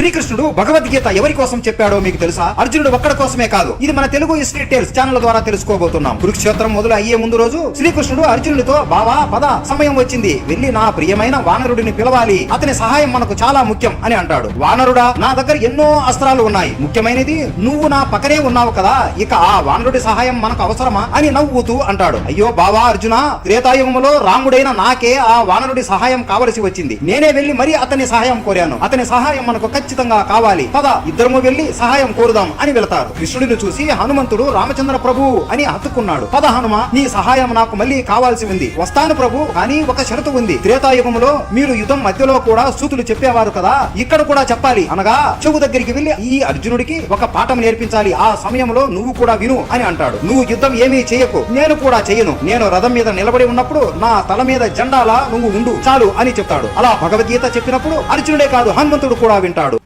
శ్రీకృష్ణుడు భగవద్గీత ఎవరి కోసం చెప్పాడో మీకు తెలుసా? అర్జునుడు ఒక్కడ కోసమే కాదు. ఇది మన తెలుగు హిస్టరీ టేల్స్ ఛానల్ ద్వారా తెలుసుకోబోతున్నాం. కురుక్షేత్రం మొదలు అయ్యే ముందు రోజు శ్రీకృష్ణుడు అర్జునుడితో బావా పద సమయం వచ్చింది. వెళ్ళి నా ప్రియమైన వానరుడిని పిలవాలి. అతని సహాయం మనకు చాలా ముఖ్యం అని అంటాడు. వానరుడా నా దగ్గర ఎన్నో అస్త్రాలు ఉన్నాయి. ముఖ్యమైనది నువ్వు నా పక్కనే ఉన్నావు కదా. ఇక ఆ వానరుడి సహాయం మనకు అవసరమా? అని నవ్వుతూ అంటాడు. అయ్యో బావా అర్జున త్రేతాయుగములో రాముడైన నాకే ఆ వానరుడి సహాయం కావలసి వచ్చింది. నేనే వెళ్ళి మరీ అతని సహాయం కోరాను. అతని సహాయం మనకు ఖచ్చితంగా ఖచ్చితంగా కావాలి. పద ఇద్దరము వెళ్ళి సహాయం కోరుదాం అని వెళతారు. కృష్ణుడిని చూసి హనుమంతుడు రామచంద్ర ప్రభు అని హత్తుకున్నాడు. పద హనుమ నీ సహాయం నాకు మళ్ళీ కావాల్సి ఉంది. వస్తాను ప్రభు కానీ ఒక షరతు ఉంది. త్రేతాయుగంలో మీరు యుద్ధం మధ్యలో కూడా సూతులు చెప్పేవారు కదా ఇక్కడ కూడా చెప్పాలి. అనగా చెవు దగ్గరికి వెళ్ళి ఈ అర్జునుడికి ఒక పాఠం నేర్పించాలి. ఆ సమయంలో నువ్వు కూడా విను అని అంటాడు. నువ్వు యుద్ధం ఏమీ చేయకు. నేను కూడా చేయను. నేను రథం మీద నిలబడి ఉన్నప్పుడు నా తల మీద జెండాలా నువ్వు ఉండు చాలు అని చెప్తాడు. అలా భగవద్గీత చెప్పినప్పుడు అర్జునుడే కాదు హనుమంతుడు కూడా వింటాడు.